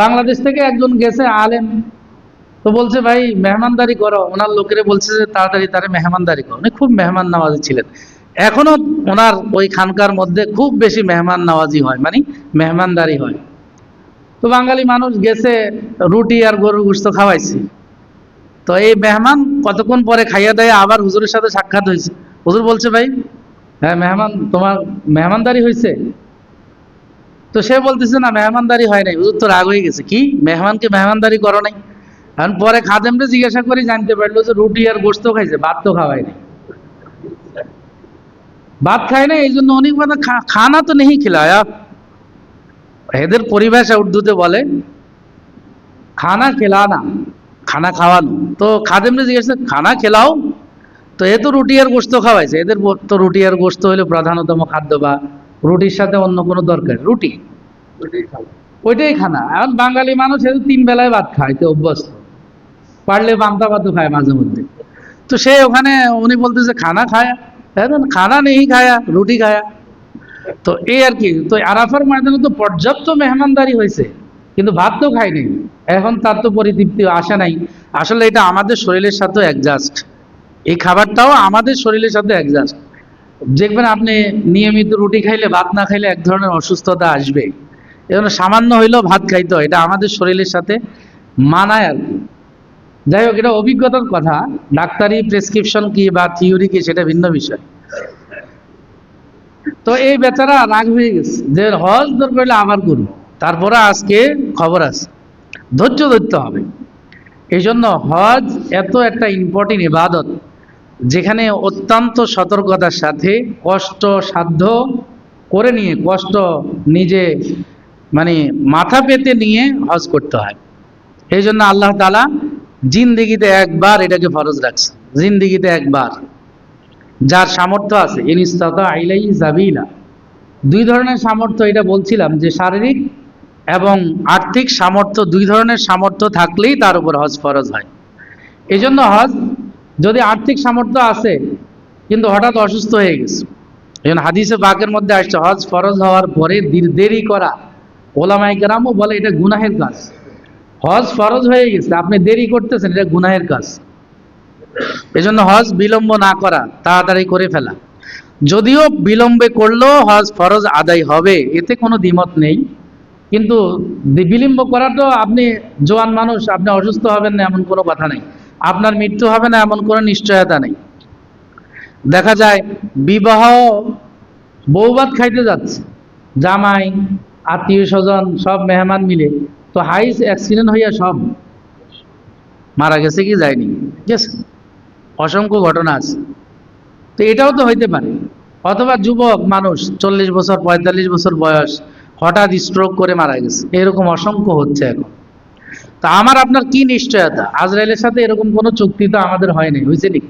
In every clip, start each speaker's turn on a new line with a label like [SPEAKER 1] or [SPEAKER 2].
[SPEAKER 1] বাংলাদেশ থেকে একজন গেছে আলেম। তো বলছে, ভাই, মেহমানদারি করো। ওনার লোকেরা বলছে যে, তাড়াতাড়ি তারা মেহমানদারি করো। উনি খুব মেহমান নামাজি ছিলেন। এখনও ওনার ওই খানকার মধ্যে খুব বেশি মেহমান নামাজি হয় মানে মেহমানদারি হয়। তো বাঙালি মানুষ গেছে, রুটি আর গরুর গোস্ত খাওয়াইছে। তো এই মেহমান কতক্ষণ পরে খাইয়া দেয় আবার হুজুরের সাথে সাক্ষাৎ হয়েছে। হুজুর বলছে, ভাই হ্যাঁ মেহমান, তোমার মেহমানদারি হয়েছে তো সে বলতেছে, না, মেহমানদারি হয় নাই। হুজুর তো রাগ হয়ে গেছে। কি? মেহমানকে মেহমানদারি করো নাই? এখন পরে খাদেমরে জিজ্ঞাসা করি জানতে পারল যে রুটি আর গোস্ত খাইছে, ভাত তো খাওয়াই নাই। ভাত খায় না এই জন্য অনেক মানে খানা তো নেই খিলায়া। এদের পরিভাষা উর্দুতে বলে, খানা খেলানা খানা খাওয়ানো। তো খাদেমরে জিজ্ঞাসা, খানা খেলাও? তো এ তো রুটি আর গোস্ত খাওয়াইছে, এদের তো রুটি আর গোস্ত হলো প্রধানতম খাদ্য বা রুটির সাথে অন্য কোনো দরকার? রুটি? ওইটাই খানা। এখন বাঙালি মানুষ এদের তিন বেলায় ভাত খায় তো অভ্যস্ত। পারলে পান্তা ভাতও খায় মাঝে মধ্যে। তো সে ওখানে উনি বলতেছে খানা খায়া। হ্যাঁ খানা নেই খায়া রুটি খায়া। তো এই আর কি। তো আরাফার ময়দানে তো পর্যাপ্ত মেহমানদারি হয়েছে কিন্তু ভাত তো খায়নি এখন তার তো পরিতৃপ্তি আসে নাই। আসলে এটা আমাদের শরীরের সাথে অ্যাডজাস্ট এই খাবারটাও আমাদের শরীরের সাথে অ্যাডজাস্ট দেখবেন আপনি নিয়মিত রুটি খাইলে, ভাত না খাইলে এক ধরনের অসুস্থতা আসবে। এজন্য সামান্য হইলেও ভাত খাইতে হয়। এটা আমাদের শরীরের সাথে মানায় আর কি যাই হোক, এটা অভিজ্ঞতার কথা। ডাক্তারি, প্রেসক্রিপশন কি বা থিওরি কি, সেটা ভিন্ন বিষয়। তো এই বেচারা রাগ হয়ে গেছে। যে হজ দর করলে আবার করব তারপরে আজকে খবর আছে। ধৈর্য ধরতে হবে। এই জন্য হজ এত একটা ইম্পর্টেন্ট ইবাদত। যেখানে অত্যন্ত সতর্কতার সাথে কষ্ট সাধ্য করে নিয়ে, কষ্ট নিজে মানে মাথা পেতে নিয়ে হজ করতে হয়। এই জন্য আল্লাহ তালা জিন্দিগিতে একবার এটাকে ফরজ রাখছে। জিন্দিগিতে একবার। যার সামর্থ্য আছে। ইনিস্তাতা আইলাই জাবিলা। দুই ধরনের সামর্থ্য এটা বলছিলাম, যে শারীরিক এবং আর্থিক সামর্থ্য, দুই ধরনের সামর্থ্য থাকলেই তার উপর হজ ফরজ হয়। এই জন্য হজ যদি আর্থিক সামর্থ্য আছে, কিন্তু হঠাৎ অসুস্থ হয়ে গেছে। এই জন্য হাদিসে বাকের মধ্যে আসছে, হজ ফরজ হওয়ার পরে দেরি করা। ওলামাই কেরামও বলে এটা গুনাহের কাজ। হজ ফরজ হয়ে গেছে, আপনি দেরি করতেছেন, এটা গুনাহের কাজ। এজন্য হজ বিলম্ব না করা, তাড়াতাড়ি করে ফেলা। যদিও বিলম্বে করলেও হজ ফরজ আদায় হবে, এতে কোনো দ্বিমত নেই। কিন্তু বিলম্ব করা তো আপনি জোয়ান মানুষ, আপনি অসুস্থ হবেন না, এমন কোনো কথা নেই। আপনার মৃত্যু হবে না এমন কোনো নিশ্চয়তা নেই। দেখা যায় বিবাহ বৌবাদ খাইতে যাচ্ছে, জামাই, আত্মীয় স্বজন, সব মেহমান মিলে, তো হাইস অ্যাক্সিডেন্ট হইয়া সব মারা গেছে কি যায়নি? ঠিক আছে অসংখ্য ঘটনা আছে। তো এটাও তো হইতে পারে। অথবা যুবক, মানুষ, চল্লিশ বছর, পঁয়তাল্লিশ বছর বয়স, হঠাৎ স্ট্রোক করে মারা গেছে। এরকম অসংখ্য হচ্ছে এখন। তা আমার আপনার কি নিশ্চয়তা? আজরাইলের সাথে এরকম কোনো চুক্তি তো আমাদের হয়নি হয়েছে নি?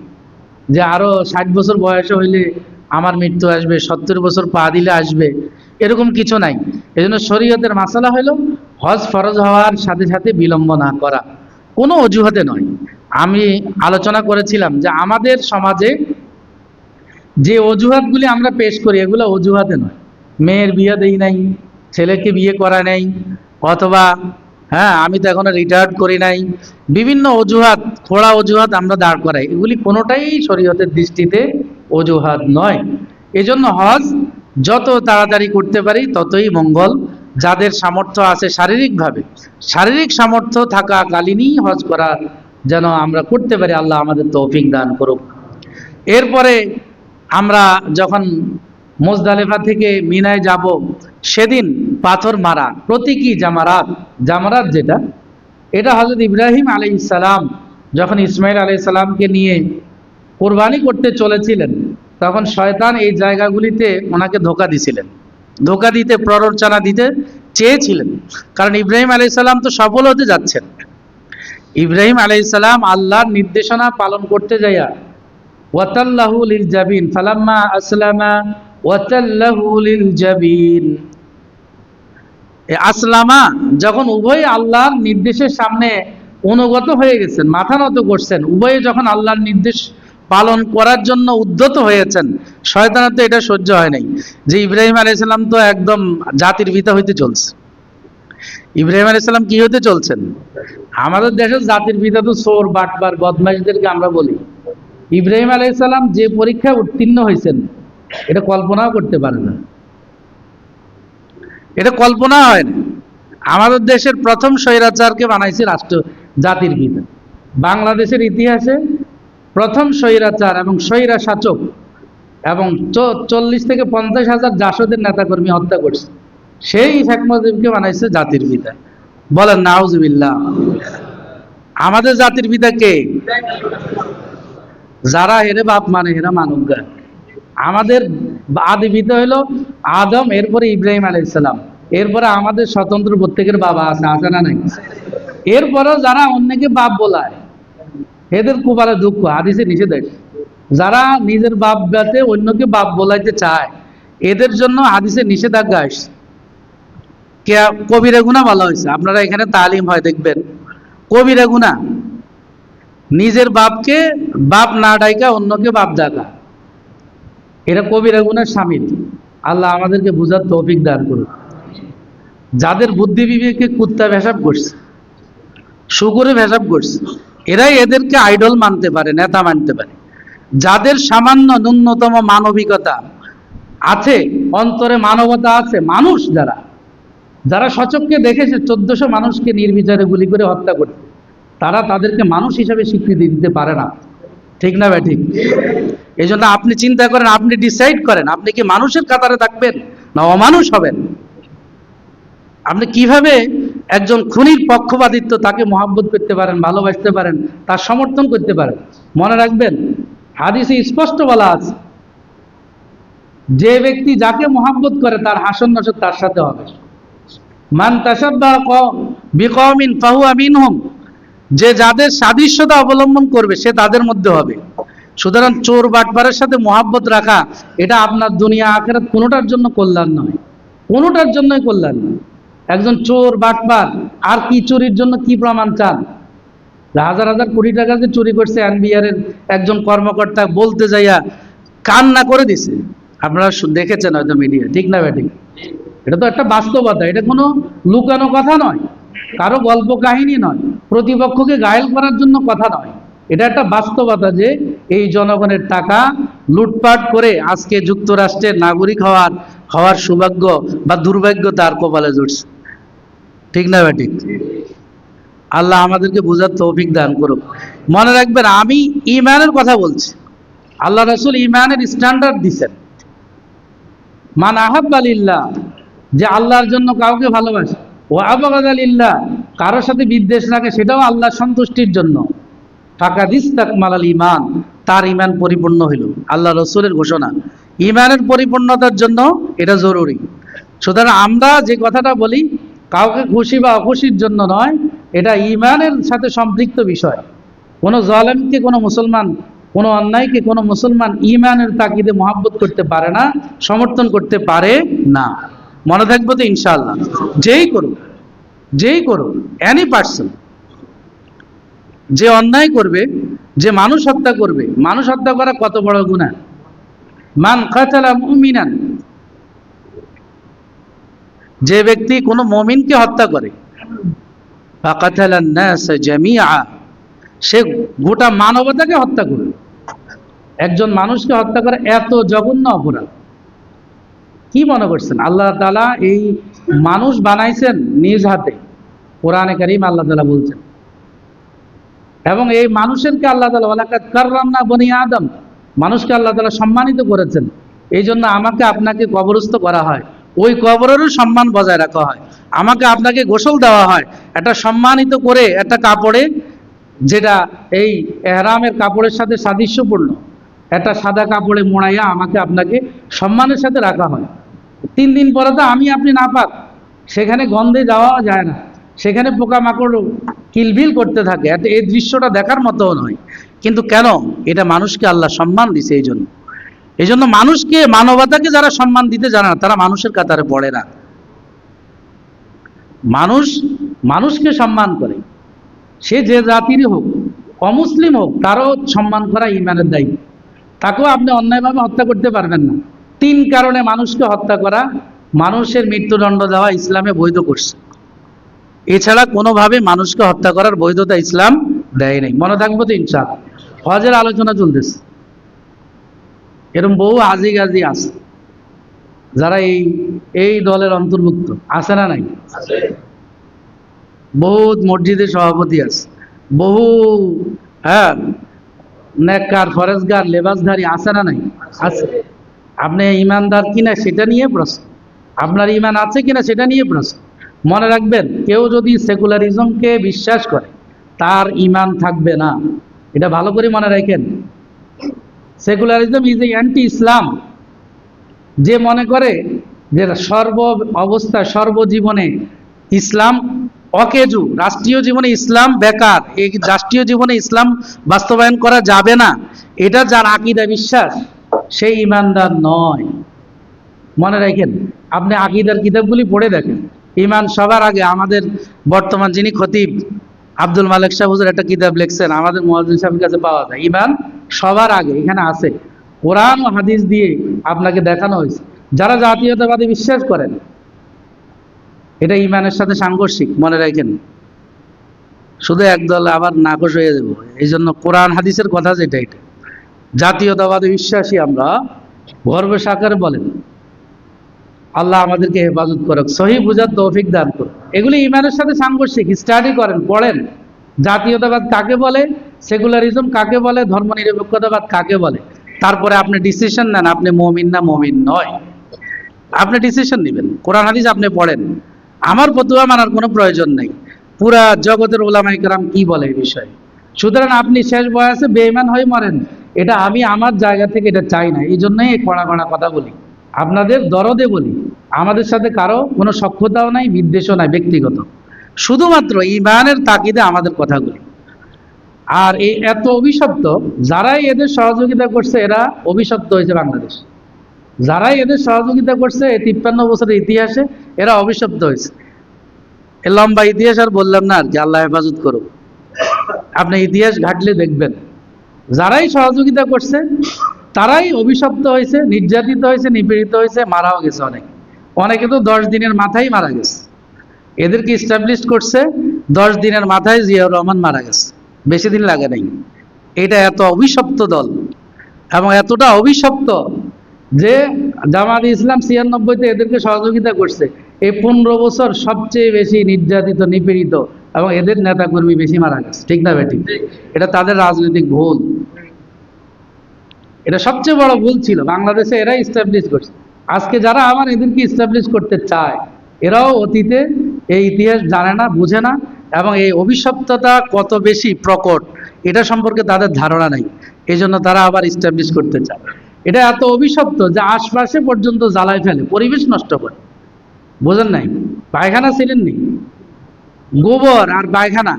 [SPEAKER 1] যে আরও ষাট বছর বয়সে হইলে আমার মৃত্যু আসবে, সত্তর বছর পা দিলে আসবে, এরকম কিছু নাই। এজন্য শরীয়তের মাসালা হলো হজ ফরজ হওয়ার সাথে সাথে বিলম্ব না করা। কোনো অজুহাতে নয়। আমি আলোচনা করেছিলাম যে আমাদের সমাজে যে অজুহাতগুলি আমরা পেশ করি, এগুলো অজুহাতে নয়। মেয়ের বিয়ে দেই নাই, ছেলেকে বিয়ে করা নেই, অথবা হ্যাঁ আমি তো এখনও রিটায়ার্ড করি নাই। বিভিন্ন অজুহাত খোড়া অজুহাত আমরা দাঁড় করাই। এগুলি কোনোটাই শরীয়তের দৃষ্টিতে অজুহাত নয়। এজন্য হজ যত তাড়াতাড়ি করতে পারি, ততই মঙ্গল। যাদের সামর্থ্য আছে শারীরিকভাবে, শারীরিক সামর্থ্য থাকা থাকাকালীনই হজ করা যেন আমরা করতে পারি, আল্লাহ আমাদের তৌফিক দান করুক। এরপরে আমরা যখন মোজদালেফা থেকে মিনায় যাব সেদিন পাথর মারা, প্রতীকী জামারাত। জামারাত যেটা, এটা হজরত ইব্রাহিম আলী ইসালাম যখন ইসমাইল আলী সালামকে নিয়ে কোরবানি করতে চলেছিলেন, তখন শয়তান এই জায়গাগুলিতে ওনাকে ধোকা দিছিলেন। ধোকা দিতে, প্ররোচনা দিতে চেয়েছিলেন। কারণ ইব্রাহিম আলী সালাম তো সফল হতে যাচ্ছেন। ইব্রাহিম আলাই সালাম আল্লাহর নির্দেশনা পালন করতে যাইয়া, ওয়াতাল্লাহু লিল জাবিন, ফালাম্মা আসলামা ওয়াতাল্লাহুল লিল জাবিন। আসলামা যখন উভয় আল্লাহর নির্দেশের সামনে অনুগত হয়ে গেছেন, মাথা নত করছেন, উভয়ে যখন আল্লাহর নির্দেশ পালন করার জন্য উদ্যত হয়েছেন, শয়তানের তো এটা সহ্য হয় নাই। যে ইব্রাহিম আলাইসাল্লাম তো একদম জাতির পিতা হইতে চলছে। ইব্রাহিম আলী সাল্লাম কি হতে চলছেন? আমাদের দেশের জাতির পিতা তো সোর বাটবার বদমাইশদেরকে আমরা বলি। ইব্রাহিম আলী সাল্লাম যে পরীক্ষায় উত্তীর্ণ হয়েছেন এটা কল্পনাও করতে পারে না। এটা কল্পনা হয় না আমাদের দেশের প্রথম স্বৈরাচারকে বানাইছে রাষ্ট্র, জাতির পিতা বাংলাদেশের ইতিহাসে প্রথম স্বৈরাচার এবং স্বৈরা শাসক এবং চল্লিশ থেকে পঞ্চাশ হাজার জাসদের নেতাকর্মী হত্যা করছে। সেই শেখ মুজিবকে বানাইছে জাতির পিতা বলেন, নাউজুবিল্লাহ। আমাদের জাতির পিতা কে? যারা হেরে বাপ মানে হেরা মানুষ গা। আমাদের আদি পিতা হলো আদম, এরপরে ইব্রাহিম আলাইসালাম এরপরে আমাদের স্বতন্ত্র প্রত্যেকের বাবা আছে আছে না নাই? এরপরেও যারা অন্যকে বাপ বলায়, এদের কুপালে দুঃখ, হাদিসে নিষেধ আছে। যারা নিজের বাপ ব্যাতে অন্যকে বাপ বলাইতে চায়, এদের জন্য হাদিসে নিষেধাজ্ঞা আসছে। কবিরা গুণা বলা হয়েছে। আপনারা এখানে তালিম হয়, দেখবেন। কবিরা গুণা নিজের বাপকে বাপ না ডাইকা অন্যকে বাপ ডাকা। এটা কবিরা গুণার সামিল আল্লাহ আমাদেরকে বুঝার তৌফিক দান করুন যাদের বুদ্ধি বিবেকে কুত্তা ভেসাব করছে, শুকুরে ভেসাব করছে, এরাই এদেরকে আইডল মানতে পারে, নেতা মানতে পারে। যাদের সামান্য ন্যূনতম মানবিকতা আছে, অন্তরে মানবতা আছে, মানুষ যারা যারা সচককে দেখেছে, চোদ্দশো মানুষকে নির্বিচারে গুলি করে হত্যা করছে তারা তাদেরকে মানুষ হিসাবে স্বীকৃতি দিতে পারে না। ঠিক না ভাই, ঠিক? এই জন্য আপনি চিন্তা করেন, আপনি ডিসাইড করেন, আপনি কি মানুষের কাতারে থাকবেন না অমানুষ হবেন? আপনি কীভাবে একজন খুনির পক্ষপাতিত্ব তাকে মহাব্বত করতে পারেন, ভালোবাসতে পারেন, তার সমর্থন করতে পারেন? মনে রাখবেন, হাদিসে স্পষ্ট বলা আছে, যে ব্যক্তি যাকে মহাব্বত করে তার হাসন নসর তার সাথে হবে। মান তাসাব্বা যে যাদের সাদৃশ্যতা অবলম্বন করবে সে তাদের মধ্যে হবে। সুতরাং চোর বাটপারের সাথে মহাব্বত রাখা, এটা আপনার দুনিয়া আখেরাত কোনোটার জন্য কল্যাণ নয়। কোনোটার জন্যই কল্যাণ নয়। একজন চোর বাটপার, আর কি চুরির জন্য কি প্রমাণ চান? হাজার হাজার কোটি টাকা যে চুরি করছে এনবিআর এর একজন কর্মকর্তা বলতে যাইয়া কান্না করে দিছে। আপনারা দেখেছেন হয়তো মিডিয়া, ঠিক না ব্যাটিক? এটা তো একটা বাস্তবতা, এটা কোনো লুকানো কথা নয়, কারও গল্প কাহিনী নয়, প্রতিপক্ষকে ঘায়েল করার জন্য কথা নয়। এটা একটা বাস্তবতা যে এই জনগণের টাকা লুটপাট করে আজকে যুক্তরাষ্ট্রের নাগরিক হওয়ার হওয়ার সৌভাগ্য বা দুর্ভাগ্য তার কপালে জুটছে। ঠিক না ব্যাটিক আল্লাহ আমাদেরকে বোঝার তৌফিক দান করুক। মনে রাখবেন, আমি ইমানের কথা বলছি। আল্লাহ রসুল ইমানের স্ট্যান্ডার্ড দিছেন। মান আহাব আলিল্লাহ যে আল্লাহর জন্য কাউকে ভালোবাসে। ও আবাদ আলিল্লাহ কারোর সাথে বিদ্বেষ রাখে, সেটাও আল্লাহর সন্তুষ্টির জন্য। ফাঁকা দিস্তাক মালাল ইমান তার ইমান পরিপূর্ণ হইল। আল্লাহ রসুলের ঘোষণা। ইমানের পরিপূর্ণতার জন্য এটা জরুরি। সুতরাং আমরা যে কথাটা বলি কাউকে খুশি বা অখুশির জন্য নয়, এটা ইমানের সাথে সম্পৃক্ত বিষয়। কোনো জলেমকে, কোনো মুসলমান, কোনো অন্যায়কে, কোনো মুসলমান ইমানের তাকিদে মহাব্বত করতে পারে না, সমর্থন করতে পারে না। মনে থাকব তো ইনশাল্লাহ যেই করুক যেই করুক অ্যানি পার্সন যে অন্যায় করবে, যে মানুষ হত্যা করবে, মানুষ হত্যা করা কত বড় গুণা মান কাতালা মুমিনান যে ব্যক্তি কোনো মমিনকে হত্যা করে সে গোটা মানবতাকে হত্যা করবে একজন মানুষকে হত্যা করে এত জঘন্য অপরাধ। কি মনে করছেন? আল্লাহ তালা এই মানুষ বানাইছেন নিজ হাতে। কোরআনে কারীম আল্লাহ তাআলা বলছেন, এবং এই মানুষেরকে আল্লাহ তালা ওয়ালাকাত কাররামনা বনি আদম, মানুষকে আল্লাহ তালা সম্মানিত করেছেন। এই জন্য আমাকে আপনাকে কবরস্থ করা হয়। ওই কবরেরও সম্মান বজায় রাখা হয়। আমাকে আপনাকে গোসল দেওয়া হয়। একটা সম্মানিত করে একটা কাপড়ে, যেটা এই এহরামের কাপড়ের সাথে সাদৃশ্যপূর্ণ, একটা সাদা কাপড়ে মোড়াইয়া আমাকে আপনাকে সম্মানের সাথে রাখা হয়। তিন দিন পরে তো আমি আপনি না পাক, সেখানে গন্ধে যাওয়া যায় না। সেখানে পোকামাকড় কিলবিল করতে থাকে। এই দৃশ্যটা দেখার মতো নয়। কিন্তু কেন? এটা মানুষকে আল্লাহ সম্মান দিছে এই জন্য। এই জন্য মানুষকে, মানবতাকে যারা সম্মান দিতে জানে না, তারা মানুষের কাতারে পড়ে না। মানুষ মানুষকে সম্মান করে। সে যে জাতিরই হোক, অমুসলিম হোক, তারও সম্মান করা ইমানের দায়িত্ব। তাকেও আপনি অন্যায়ভাবে হত্যা করতে পারবেন না। তিন কারণে মানুষকে হত্যা করা, মানুষের মৃত্যুদণ্ড দেওয়া ইসলামে বৈধ করছে এছাড়া কোনোভাবে মানুষকে হত্যা করার বৈধতা ইসলাম দেয় নাই। মনে থাকব তো ইনশাল হজের আলোচনা চলতেছে। এরকম বহু আজি গাজি আছে। যারা এই এই দলের অন্তর্ভুক্ত আছে না নাই? বহুত মসজিদের সভাপতি আছে। বহু হ্যাঁ নেককার ফরেজগার লেবাসধারী আছে না নাই? আছে। আপনি ইমানদার কিনা সেটা নিয়ে প্রশ্ন। আপনার ইমান আছে কিনা সেটা নিয়ে প্রশ্ন। মনে রাখবেন কেউ যদি সেকুলারিজমকে বিশ্বাস করে তার ইমান থাকবে না। এটা ভালো করে মনে রাখেন। Secularism is a anti Islam যে মনে করে যে সর্ব অবস্থা, সর্বজীবনে ইসলাম অকেজু, রাষ্ট্রীয় জীবনে ইসলাম বেকার এই রাষ্ট্রীয় জীবনে ইসলাম বাস্তবায়ন করা যাবে না, এটা যার আকিদা বিশ্বাস, সেই ইমানদার নয়। মনে রাখেন, আপনি আকিদার কিতাবগুলি পড়ে দেখেন। ইমান সবার আগে, আমাদের বর্তমান যিনি খতিব আব্দুল মালিক সাহেব একটা কিতাব লিখছেন, আমাদের মহাজিন সাহেবের কাছে পাওয়া যায়। ইমান সবার আগে, এখানে আছে। কোরআন ও হাদিস দিয়ে আপনাকে দেখানো হয়েছে। যারা জাতীয়তাবাদী বিশ্বাস করেন, এটা ইমানের সাথে সাংঘর্ষিক, মনে রাখেন। শুধু একদল আবার নাকশ হয়ে যাব। এই জন্য কোরআন হাদিসের কথা যেটা এটা। জাতীয়তাবাদী বিশ্বাসী আমরা গর্ব সাকারে বলেন। আল্লাহ আমাদেরকে হেফাজত করুক, সহি বুঝার তৌফিক দান করুক। এগুলি ইমানের সাথে সাংঘর্ষিক স্টাডি করেন, পড়েন। জাতীয়তাবাদ কাকে বলে সেকুলারিজম কাকে বলে, ধর্মনিরপেক্ষতাবাদ কাকে বলে। তারপরে আপনি ডিসিশন নেন, আপনি মমিন না মমিন নয়। আপনি ডিসিশন নেবেন। কোরআন, হাদিস আপনি পড়েন। আমার ফতুয়া মানার কোনো প্রয়োজন নেই। পুরা জগতের ওলামাই কেরাম কি বলে এই বিষয়ে? সুতরাং আপনি শেষ বয়সে বেইমান হয়ে মরেন। এটা আমি আমার জায়গা থেকে এটা চাই না। এই জন্যই কড়া কড়া কথা বলি। আপনাদের দরদে বলি, আমাদের সাথে কারও কোনো সক্ষতাও নাই, বিদ্বেষও নাই, ব্যক্তিগত। শুধুমাত্র ইমানের তাকিদে আমাদের কথাগুলি। আর এই এত অভিশপ্ত, যারাই এদের সহযোগিতা করছে, এরা অভিশপ্ত হয়েছে বাংলাদেশ। যারাই এদের সহযোগিতা করছে, এই তিপ্পান্ন বছরের ইতিহাসে এরা অভিশপ্ত হয়েছে। এ লম্বা ইতিহাস আর বললাম না আর কি, আল্লাহ হেফাজত করুক। আপনি ইতিহাস ঘাটলে দেখবেন। যারাই সহযোগিতা করছে তারাই অভিশপ্ত হয়েছে, নির্যাতিত হয়েছে, নিপীড়িত হয়েছে, মারাও গেছে অনেক। অনেকে তো দশ দিনের মাথায় মারা গেছে। এদেরকে ইস্টাবলিশ করছে, দশ দিনের মাথায় জিয়াউর রহমান মারা গেছে। বেশি দিন লাগে নাই। এটা এত অভিশপ্ত দল এবং এতটা অভিশপ্ত যে জামাত ইসলাম ছিয়ানব্বইতে এদেরকে সহযোগিতা করছে। এই পনেরো বছর সবচেয়ে বেশি নির্যাতিত, নিপীড়িত এবং এদের নেতাকর্মী বেশি মারা গেছে। ঠিক না বেটি এটা তাদের রাজনৈতিক ভুল। এটা সবচেয়ে বড় ভুল ছিল। বাংলাদেশে এরা ইস্টাবলিশ করছে। আজকে যারা আমার এদেরকে ইস্টাবলিশ করতে চায়, এরাও অতীতে এই ইতিহাস জানে না, বুঝে না এবং এই অভিশপ্ততা কত বেশি প্রকট, এটা সম্পর্কে তাদের ধারণা নেই। এই জন্য তারা আবার ইস্টাবলিশ করতে চায়। এটা এত অভিশপ্ত যে আশপাশে পর্যন্ত জ্বালায় ফেলে, পরিবেশ নষ্ট করে। বোঝেন নাই? পায়খানা ছিলেন নি গোবর আর পায়খানা,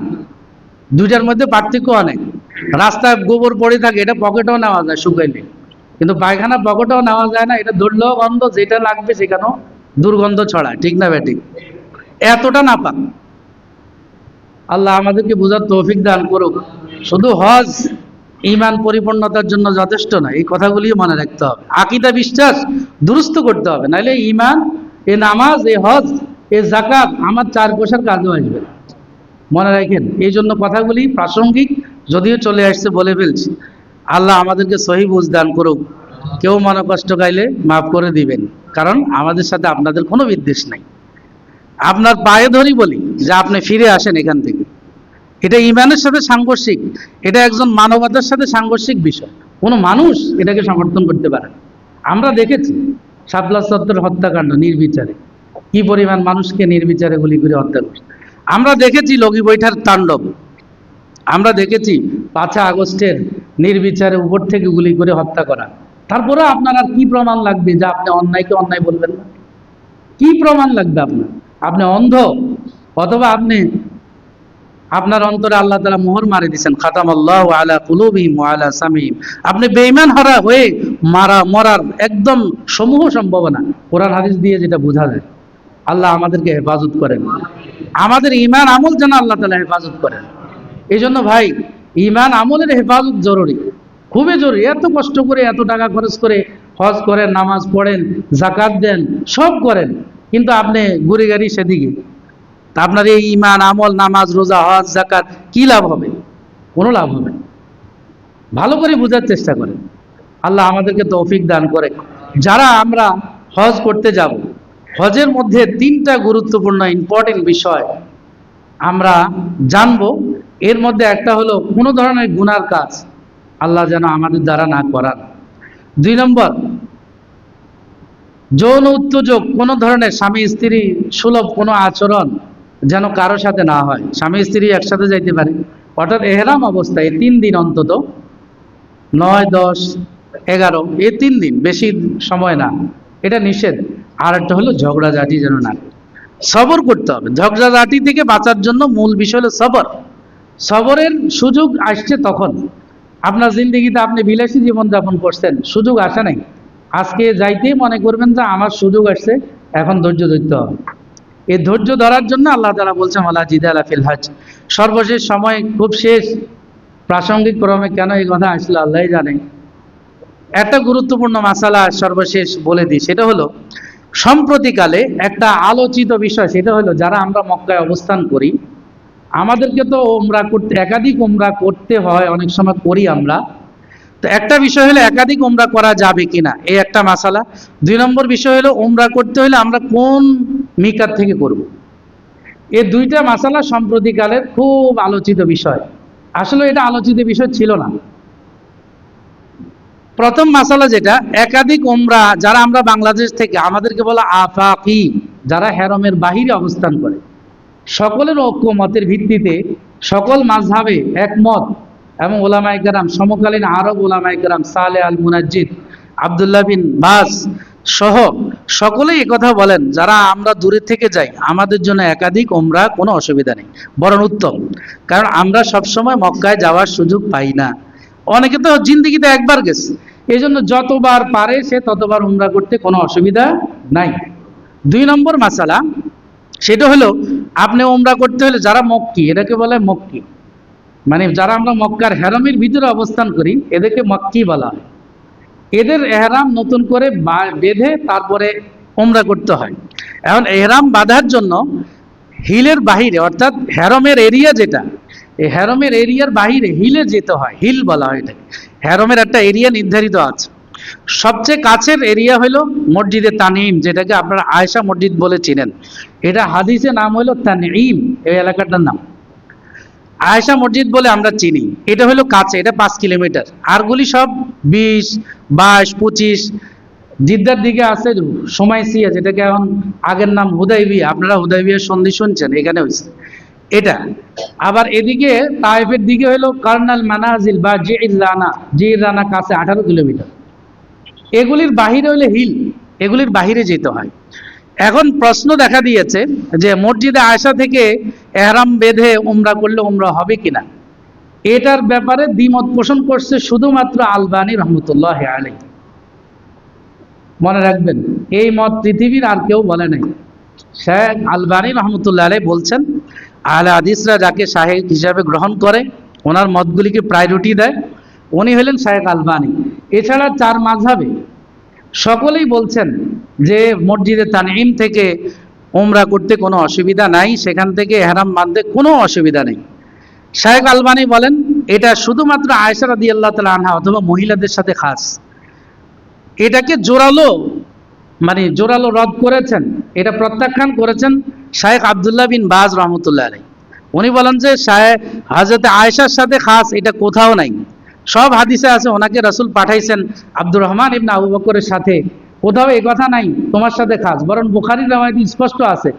[SPEAKER 1] দুইটার মধ্যে পার্থক্য অনেক। রাস্তায় গোবর পড়ে থাকে, এটা পকেটেও নেওয়া যায় শুকাইলে। কিন্তু পায়খানা পকেটেও নেওয়া যায় না, এটা ধরলেও গন্ধ যেটা লাগবে সেখানেও দুর্গন্ধ ছড়ায়, ঠিক না ব্যাটিক? এতটা না পাক আল্লাহ আমাদেরকে বোঝার তৌফিক দান করুক। শুধু হজ ইমান পরিপূর্ণতার জন্য যথেষ্ট না, এই কথাগুলিও মনে রাখতে হবে। আকিদা বিশ্বাস দুরুস্ত করতে হবে, নাহলে ইমান এ নামাজ এ হজ এ জাকাত আমার চার পয়সার কাজও আসবে না। মনে রাখেন এই জন্য কথাগুলি প্রাসঙ্গিক, যদিও চলে আসছে বলে ফেলছি। আল্লাহ আমাদেরকে সহি বুঝ দান করুক। কেউ মনে কষ্ট গাইলে মাফ করে দিবেন, কারণ আমাদের সাথে আপনাদের কোনো বিদ্বেষ নাই। আপনার পায়ে ধরি বলি, যে আপনি ফিরে আসেন এখান থেকে। এটা ইমানের সাথে সাংঘর্ষিক, এটা একজন মানবতার সাথে সাংঘর্ষিক বিষয়। কোনো মানুষ এটাকে সমর্থন করতে পারে আমরা দেখেছি সাতলা সত্তর হত্যাকাণ্ড নির্বিচারে। কি পরিমাণ মানুষকে নির্বিচারে গুলি করে হত্যা করছে। আমরা দেখেছি লগি বৈঠার তাণ্ডব। আমরা দেখেছি পাঁচা আগস্টের নির্বিচারে উপর থেকে গুলি করে হত্যা করা। তারপরে আপনার আর কি প্রমাণ লাগবে যে আপনি অন্যায়কে অন্যায় বলবেন না? কি প্রমাণ লাগবে আপনার? আপনি অন্ধ, অথবা আপনি আপনার অন্তরে আল্লাহ তালা মোহর মারি দিচ্ছেন খাতাম আল্লাহ আলা কুলুবিম আলা সামিম আপনি বেইমান হারা হয়ে মারা, মরার একদম সমূহ সম্ভাবনা। কোরআন হাদিস দিয়ে যেটা বোঝা যায়, আল্লাহ আমাদেরকে হেফাজত করেন। আমাদের ইমান আমল যেন আল্লাহ তালা হেফাজত করেন। এই জন্য ভাই ইমান আমলের হেফাজত জরুরি। খুবই জরুরি। এত কষ্ট করে, এত টাকা খরচ করে হজ করেন, নামাজ পড়েন জাকাত দেন, সব করেন। কিন্তু আপনি গুড়ি গাড়ি সেদিকে। তা আপনার এই ইমান আমল, নামাজ, রোজা, হজ জাকাত কি লাভ হবে? কোনো লাভ হবে। ভালো করে বোঝার চেষ্টা করেন। আল্লাহ আমাদেরকে তৌফিক দান করে। যারা আমরা হজ করতে যাব হজের মধ্যে তিনটা গুরুত্বপূর্ণ ইম্পর্টেন্ট বিষয় আমরা জানব। এর মধ্যে একটা হলো কোনো ধরনের গুনার কাজ আল্লাহ যেন আমাদের দ্বারা না করান। দুই নম্বর, যৌন উত্তেজক কোনো ধরনের স্বামী স্ত্রী সুলভ কোনো আচরণ যেন কারও সাথে না হয়। স্বামী স্ত্রী একসাথে যাইতে পারে। অর্থাৎ এহরাম অবস্থায় তিন দিন অন্তত, নয়, দশ, এগারো, এই তিন দিন, বেশি সময় না। এটা নিষেধ। আর একটা হলো ঝগড়াঝাটি যেন না সবর করতে হবে। ঝগড়াঝাটি থেকে বাঁচার জন্য মূল বিষয় হলো সবর। সবরের সুযোগ আসছে তখন। আপনার জিন্দগিতে আপনি বিলাসী জীবনযাপন করছেন, সুযোগ আসে নাই। আজকে যাইতেই মনে করবেন যে আমার সুযোগ আসছে, এখন ধৈর্য ধরতে হবে। এই ধৈর্য ধরার জন্য আল্লাহ তালা বলছেন আল্লাহ জিদা আলা ফিল হাজ সর্বশেষ সময় খুব শেষ। প্রাসঙ্গিক ক্রমে কেন এই কথা আসলে আল্লাহ জানে। একটা গুরুত্বপূর্ণ মাসালা সর্বশেষ বলে দিই, সেটা হলো, সম্প্রতিকালে একটা আলোচিত বিষয়, সেটা হলো যারা আমরা মক্কায় অবস্থান করি, আমাদেরকে তো ওমরা করতে, একাধিক ওমরা করতে হয়, অনেক সময় করি আমরা। তো একটা বিষয় হলো একাধিক ওমরা করা যাবে কিনা, এই একটা মাসালা। দুই নম্বর বিষয় হলো ওমরা করতে হলে আমরা কোন মিকার থেকে করব। এই দুইটা মাসালা সম্প্রতিকালের খুব আলোচিত বিষয়। আসলে এটা আলোচিত বিষয় ছিল না। প্রথম মাসালা যেটা, একাধিক ওমরা যারা আমরা বাংলাদেশ থেকে, আমাদেরকে বলা আফাকি যারা হেরমের বাহিরে অবস্থান করে। সকলের ঐক্যমতের ভিত্তিতে সকল মাঝহাবে একমত এবং ওলামাই কেরাম, সমকালীন আরব ওলামাই কেরাম সালে আল মুনাজ্জিদ, আবদুল্লাহ বিন বাস সহ সকলেই একথা বলেন, যারা আমরা দূরে থেকে যাই, আমাদের জন্য একাধিক ওমরা কোনো অসুবিধা নেই। বরং উত্তম। কারণ আমরা সবসময় মক্কায় যাওয়ার সুযোগ পাই না। অনেকে তো জিন্দিগিতে একবার গেছে। এই জন্য যতবার পারে সে ততবার উমরা করতে কোনো অসুবিধা নাই। দুই নম্বর মাসালা, সেটা হলো আপনি উমরা করতে হলে যারা মক্কি এটাকে বলে মক্কি। মানে যারা আমরা মক্কার হেরামের ভিতরে অবস্থান করি, এদেরকে মক্কি বলা হয়। এদের এহরাম নতুন করে বেঁধে তারপরে উমরা করতে হয়। এখন এহরাম বাঁধার জন্য হিলের বাহিরে, অর্থাৎ হেরমের এরিয়া যেটা এই হেরমের এরিয়ার বাহিরে হিলে যেতে হয়, হিল বলা হয় এটাকে। হেরমের একটা এরিয়া নির্ধারিত আছে। সবচেয়ে কাছের এরিয়া হলো মসজিদে তানিম, যেটাকে আপনারা আয়েশা মসজিদ বলে চিনেন। এটা হাদিসে নাম হলো তানিম, এই এলাকাটার নাম। আয়েশা মসজিদ বলে আমরা চিনি। এটা হলো কাছে, এটা পাঁচ কিলোমিটার। আরগুলি সব বিশ, বাইশ, পঁচিশ, জিদ্দার দিকে আছে সময় সিয়া, যেটাকে এখন আগের নাম হুদাইবিয়া। আপনারা হুদাইবিয়ার সন্ধি শুনছেন, এখানে হয়েছে। এটা। আবার এদিকে তাইফের দিকে হলো কার্নাল মানাজিল বা জির রানা। জির রানা কাছে আঠারো কিলোমিটার। এগুলির বাহিরে হলে হিল। এগুলির বাহিরে যেতে হয়। এখন প্রশ্ন দেখা দিয়েছে যে মসজিদে আয়সা থেকে এহরাম বেঁধে উমরা করলে উমরা হবে কিনা? এটার ব্যাপারে দ্বিমত পোষণ করছে শুধুমাত্র আলবানী রহমতুল্লাহ আলী মনে রাখবেন, এই মত পৃথিবীর আর কেউ বলে নাই। শেখ আলবানী রহমতুল্লাহ আলী বলছেন আহলে হাদিসরা যাকে শাহেক হিসাবে গ্রহণ করে, ওনার মতগুলিকে প্রায়োরিটি দেয়। উনি হলেন শাহেক আলবানি। এছাড়া চার মাঝহাবে সকলেই বলছেন যে, মসজিদে তানঈম থেকে ওমরা করতে কোনো অসুবিধা নাই, সেখান থেকে এহরাম বাঁধতে কোনো অসুবিধা নেই। শাহেক আলবানি বলেন, এটা শুধুমাত্র আয়সা রাদি আল্লাহ তালা আনহা অথবা মহিলাদের সাথে খাস। এটাকে জোরালো মানে জোরালো রদ করেছেন, এটা প্রত্যাখ্যান করেছেন শাহেক আবদুল্লাহ বিন বাজ রহমতুল্লাহ আলাই উনি বলেন যে শাহেক হাজরতে আয়েশার সাথে খাস, এটা কোথাও নাই। সব হাদিসে আছে, ওনাকে রসুল পাঠাইছেন আব্দুর রহমান ইবনা আবু বকরের সাথে। কোথাও এ কথা নাই, তোমার সাথে খাস। বরং বুখারির রামায়ত স্পষ্ট আছে,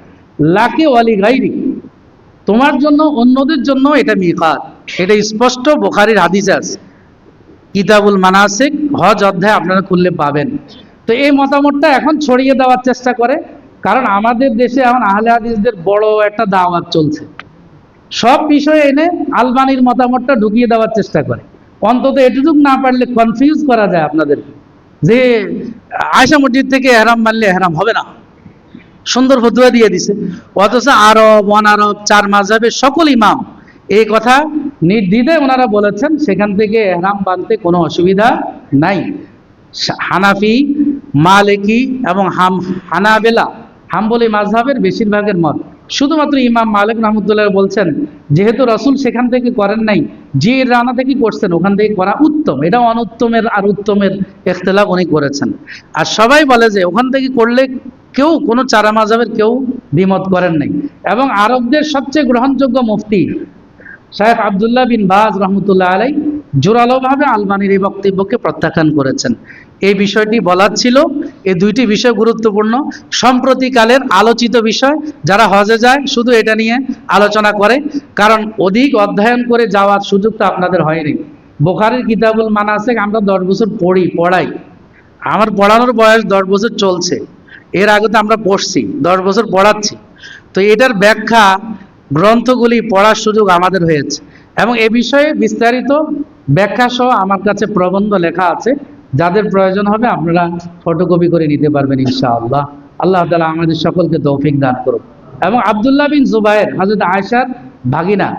[SPEAKER 1] লাকে ওয়ালি গাইরি তোমার জন্য, অন্যদের জন্য এটা মিকাত। এটা স্পষ্ট বুখারির হাদিসে আছে। কিতাবুল মানাসিক, হজ অধ্যায় আপনারা খুললে পাবেন। তো এই মতামতটা এখন ছড়িয়ে দেওয়ার চেষ্টা করে কারণ আমাদের দেশে এখন আহলে হাদিসদের বড় একটা দাওয়াত চলছে। সব বিষয়ে এনে আলবানির মতামতটা ঢুকিয়ে দেওয়ার চেষ্টা করে। অন্তত এটুকু না পারলে কনফিউজ করা যায় আপনাদেরকে। যে আয়সা মসজিদ থেকে হেরাম মানলে হেরাম হবে না। সুন্দর ফতুয়া দিয়ে দিছে। অথচ আরব, অনারব, চার মাঝাবে সকল ইমাম এই কথা নির্দ্বিধে ওনারা বলেছেন, সেখান থেকে এহরাম বাঁধতে কোনো অসুবিধা নাই। হানাফি, মালিকি এবং হাম হানাবেলা হাম্বলি মাঝহাবের বেশিরভাগের মত। শুধুমাত্র ইমাম মালিক রহমতুল্লাহ বলছেন, যেহেতু রসুল সেখান থেকে করেন নাই, যে রানা থেকে করছেন, ওখান থেকে করা উত্তম। এটা অনুত্তমের আর উত্তমের ইখতলাফ উনি করেছেন। আর সবাই বলে যে, ওখান থেকে করলে কেউ, কোনো চারা মাজাবের কেউ বিমত করেন নাই। এবং আরবদের সবচেয়ে গ্রহণযোগ্য মুফতি শাহেখ আবদুল্লাহ বিন বাজ রহমতুল্লাহ আলাই জোরালোভাবে আলবানির এই বক্তব্যকে প্রত্যাখ্যান করেছেন। এই বিষয়টি বলার ছিল। এই দুইটি বিষয় গুরুত্বপূর্ণ। সম্প্রতিকালের আলোচিত বিষয়, যারা হজে যায়, শুধু এটা নিয়ে আলোচনা করে, কারণ অধিক অধ্যয়ন করে যাওয়ার সুযোগটা আপনাদের হয়নি। বোখারের কিতাবুল মানাসেক আমরা দশ বছর পড়ি, পড়াই। আমার পড়ানোর বয়স দশ বছর চলছে। এর আগে তো আমরা পড়ছি, দশ বছর পড়াচ্ছি। তো এটার ব্যাখ্যা, গ্রন্থগুলি পড়ার সুযোগ আমাদের হয়েছে। এবং এ বিষয়ে বিস্তারিত ব্যাখ্যা সহ আমার কাছে প্রবন্ধ লেখা আছে। যাদের প্রয়োজন হবে আপনারা ফটোকপি করে নিতে পারবেন ইনশাআল্লাহ। আল্লাহ তালা আমাদের সকলকে তৌফিক দান করুক। এবং আবদুল্লাহ বিন জুবায়ের হাজরত আয়সার ভাগিনা,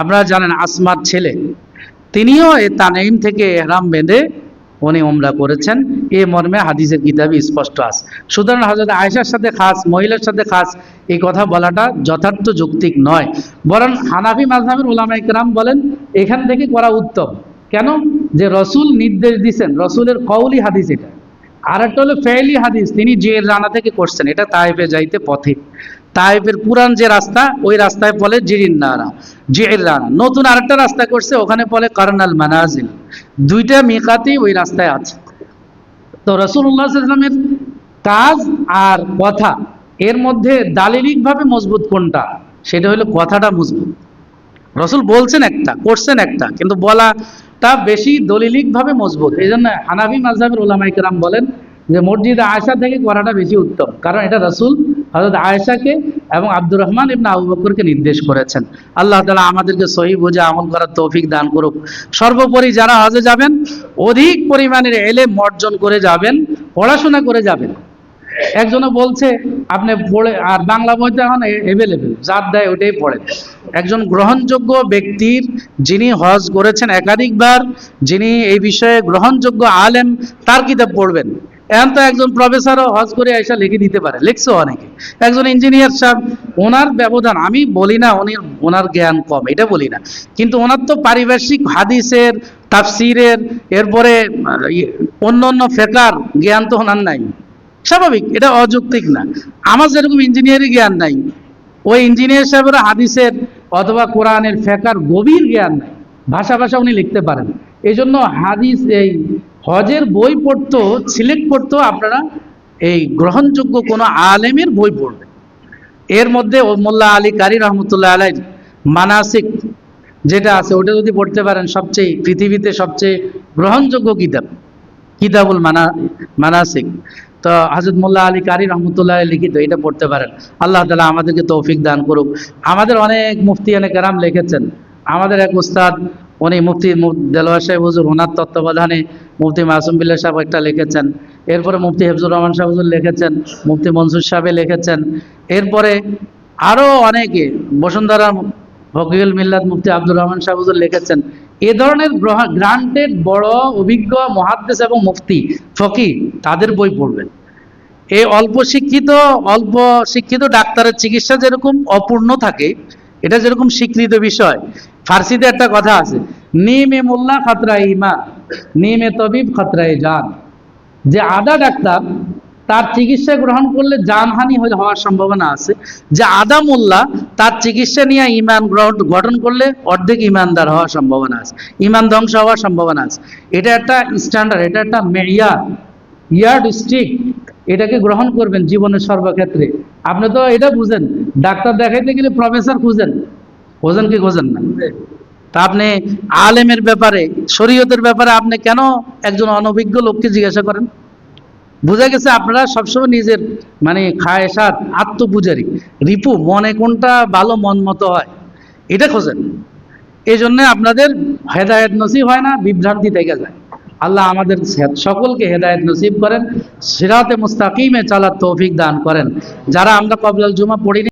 [SPEAKER 1] আপনারা জানেন আসমার ছেলে, তিনিও এ তানাইম থেকে এহরাম বেঁধে উনি ওমরা করেছেন। এ মর্মে হাদিসের কিতাবে স্পষ্ট আছে। সুতরাং হজরত আয়েশার সাথে খাস, মহিলার সাথে খাস, এই কথা বলাটা যথার্থ যৌক্তিক নয়। বরং হানাফি মাযহাবের ওলামা ইকরাম বলেন, এখান থেকে করা উত্তম। কেন? যে রসুল নির্দেশ দিছেন, রসুলের কৌলি হাদিস এটা। আর একটা হলো ফেলি হাদিস, তিনি যে রানা থেকে করছেন, এটা তাইফে যাইতে পথে। তাইফের পুরান যে রাস্তা, ওই রাস্তায় বলে জিরিন নারা, জির রানা। নতুন আরেকটা রাস্তা করছে, ওখানে বলে কারনাল মানাজিল। দুইটা মিকাতেই ওই রাস্তায় আছে। তো রসুল্লাহ ইসলামের কাজ আর কথা, এর মধ্যে দালিলিকভাবে মজবুত কোনটা? সেটা হলো কথাটা মজবুত। রসুল বলছেন একটা, করছেন একটা, কিন্তু বলাটা বেশি দলিলিকভাবে মজবুত। এই জন্য হানাবি মাঝহাবের ওলামাই কেরাম বলেন যে মসজিদ আয়সা থেকে করাটা বেশি উত্তম। কারণ এটা রসুল হজরত আয়েশাকে এবং আব্দুর রহমান ইবনা আবু বকরকে নির্দেশ করেছেন। আল্লাহ তালা আমাদেরকে সহি বুঝে আমল করার তৌফিক দান করুক। সর্বোপরি যারা হজে যাবেন, অধিক পরিমাণের এলে অর্জন করে যাবেন, পড়াশোনা করে যাবেন। একজনে বলছে আপনি পড়ে আর বাংলা বইতে এখন এভেলেবেল যার দেয় ওইটাই পড়েন একজন গ্রহণযোগ্য ব্যক্তির যিনি হজ করেছেন একাধিকবার যিনি এই বিষয়ে গ্রহণযোগ্য আলেম তার কিতাব পড়বেন। এখন তো একজন প্রফেসরও হজ করে এসে লিখে দিতে পারে লিখছো অনেকে। একজন ইঞ্জিনিয়ার সাহেব ওনার ব্যবধান আমি বলি না উনি ওনার জ্ঞান কম এটা বলি না। কিন্তু ওনার তো পারিপার্শ্বিক হাদিসের তাফসিরের এরপরে ইয়ে, অন্য অন্য ফেকার জ্ঞান তো ওনার নাই। স্বাভাবিক, এটা অযৌক্তিক না। আমার যেরকম ইঞ্জিনিয়ারিং জ্ঞান নাই, ওই ইঞ্জিনিয়ার সাহেবের হাদিসের অথবা কোরআনের ফেকার গভীর জ্ঞান নাই। ভাষা ভাষা উনি লিখতে পারেন। এই জন্য হাদিস, এই হজের বই পড়তো, সিলেক্ট করতো আপনারা, এই গ্রহণযোগ্য কোনো আলেমের বই পড়বেন। এর মধ্যে মোল্লা আলী কারি রহমতুল্লাহ আলাই মানাসিক যেটা আছে, ওটা যদি পড়তে পারেন, সবচেয়ে পৃথিবীতে সবচেয়ে গ্রহণযোগ্য কিতাব। কিতাবুল মানা, মানাসিক। তো হাজরত মোল্লা আলী কারি রহমতুল্লাহ লিখিত, এটা পড়তে পারেন। আল্লাহ তালা আমাদেরকে তৌফিক দান করুক। আমাদের অনেক মুফতি, অনেক কেরাম লিখেছেন। আমাদের এক উস্তাদ, উনি মুফতি দেলোয়ার সাহেব হুজুর ওনার তত্ত্বাবধানে মুফতি মাসুম বিল্লাহ সাহেব একটা লিখেছেন। এরপরে মুফতি হেফজুর রহমান সাহেব হুজুর লিখেছেন, মুফতি মনসুর সাহেব লিখেছেন। এরপরে আরও অনেকে, বসুন্ধরা ফকিউল মিল্লাত মুফতি আব্দুর রহমান সাহেব হুজুর লিখেছেন। এ ধরনের গ্রান্টেড বড় অভিজ্ঞ মহাদ্দেশ এবং মুফতি ফকি তাদের বই পড়বেন। এই অল্প শিক্ষিত অল্প শিক্ষিত ডাক্তারের চিকিৎসা যেরকম অপূর্ণ থাকে, এটা যেরকম স্বীকৃত বিষয়। ফার্সিতে একটা কথা আছে, নিমে মোল্লা খাতরা ইমান নিমে তবিব খাতরায় জান। যে আদা ডাক্তার তার চিকিৎসা গ্রহণ করলে জানহানি হওয়ার সম্ভাবনা আছে। যে আদা মোল্লা তার চিকিৎসা নিয়ে ইমান গঠন করলে অর্ধেক ইমানদার হওয়ার সম্ভাবনা আছে। ইমান ধ্বংস হওয়ার সম্ভাবনা আছে। এটা একটা স্ট্যান্ডার্ড এটা একটা মেয়ার ইয়ার্ড স্টিক এটাকে গ্রহণ করবেন জীবনের সর্বক্ষেত্রে। আপনি তো এটা বুঝেন। ডাক্তার দেখাইতে গেলে প্রফেসর খুঁজেন। খোঁজেন কি খোঁজেন না? তা আপনি আলেমের ব্যাপারে, শরীয়তের ব্যাপারে আপনি কেন একজন অনভিজ্ঞ লোককে জিজ্ঞাসা করেন? বুঝা গেছে আপনারা সবসময় নিজের মানে খায়সাত আত্মপূজারী। রিপু, মনে কোনটা ভালো, মন মতো হয়? এটা খোঁজেন। এই জন্য আপনাদের হেদায়ত নসিব হয় না, বিভ্রান্তি থেকে যায়। আল্লাহ আমাদের সকলকে হেদায়ত নসিব করেন, সিরাতে মুস্তাকিমে চালার তৌফিক দান করেন। যারা আমরা কবলাল জুমা পড়িনি